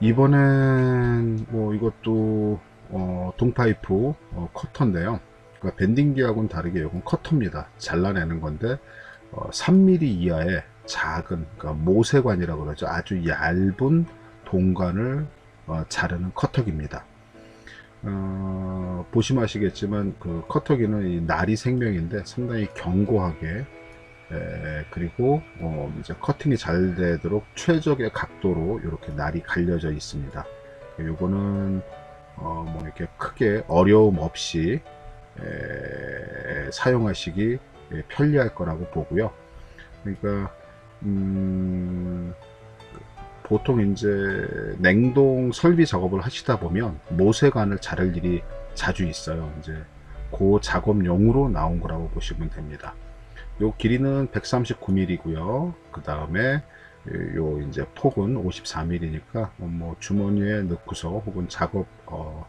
이번엔 뭐 이것도 어, 동파이프 어, 커터인데요. 그러니까 밴딩기하고는 다르게 이건 커터입니다. 잘라내는 건데 어, 3mm 이하의 작은 그러니까 모세관이라고 그러죠. 아주 얇은 동관을 어, 자르는 커터기입니다. 어, 보시면 아시겠지만 그 커터기는 이 날이 생명인데 상당히 견고하게 에, 그리고 어, 이제 커팅이 잘 되도록 최적의 각도로 이렇게 날이 갈려져 있습니다. 요거는 어, 뭐 이렇게 크게 어려움 없이 에, 사용하시기 예, 편리할 거라고 보고요. 그러니까 음, 보통 이제 냉동 설비 작업을 하시다 보면 모세관을 자를 일이 자주 있어요. 이제 그 작업용으로 나온 거라고 보시면 됩니다. 요 길이는 139mm고요. 그 다음에 요 이제 폭은 54mm니까 뭐 주머니에 넣고서 혹은 작업 어,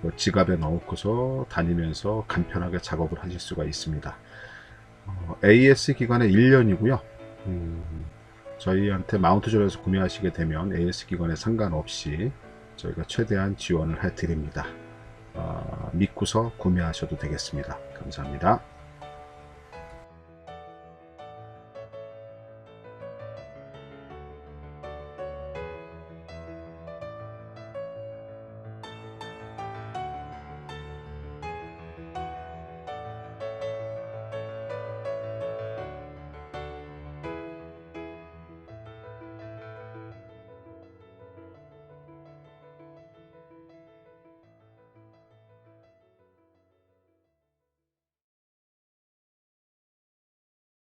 뭐 지갑에 넣고서 다니면서 간편하게 작업을 하실 수가 있습니다. 어, AS 기간은 1년이고요. 음, 저희한테 마운트존에서 구매하시게 되면 AS 기간에 상관없이 저희가 최대한 지원을 해 드립니다. 어, 믿고서 구매하셔도 되겠습니다. 감사합니다.